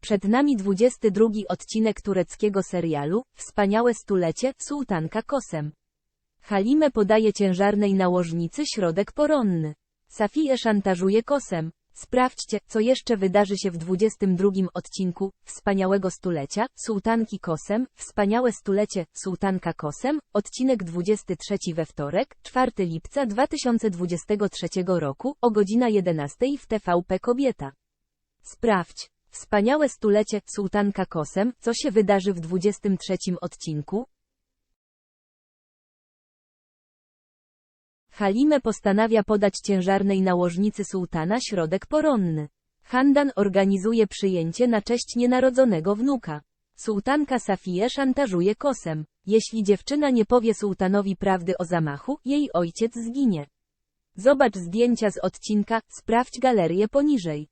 Przed nami 22 odcinek tureckiego serialu, Wspaniałe stulecie, Sułtanka Kosem. Halime podaje ciężarnej nałożnicy środek poronny. Safię szantażuje Kosem. Sprawdźcie, co jeszcze wydarzy się w 22 odcinku Wspaniałego Stulecia, Sułtanki Kosem, Wspaniałe Stulecie, Sułtanka Kosem, odcinek 23 we wtorek, 4 lipca 2023 roku, o godzina 11 w TVP Kobieta. Sprawdź. Wspaniałe stulecie, Sułtanka Kosem, co się wydarzy w 23 odcinku? Halime postanawia podać ciężarnej nałożnicy sułtana środek poronny. Handan organizuje przyjęcie na cześć nienarodzonego wnuka. Sułtanka Safię szantażuje Kosem. Jeśli dziewczyna nie powie sułtanowi prawdy o zamachu, jej ojciec zginie. Zobacz zdjęcia z odcinka, sprawdź galerię poniżej.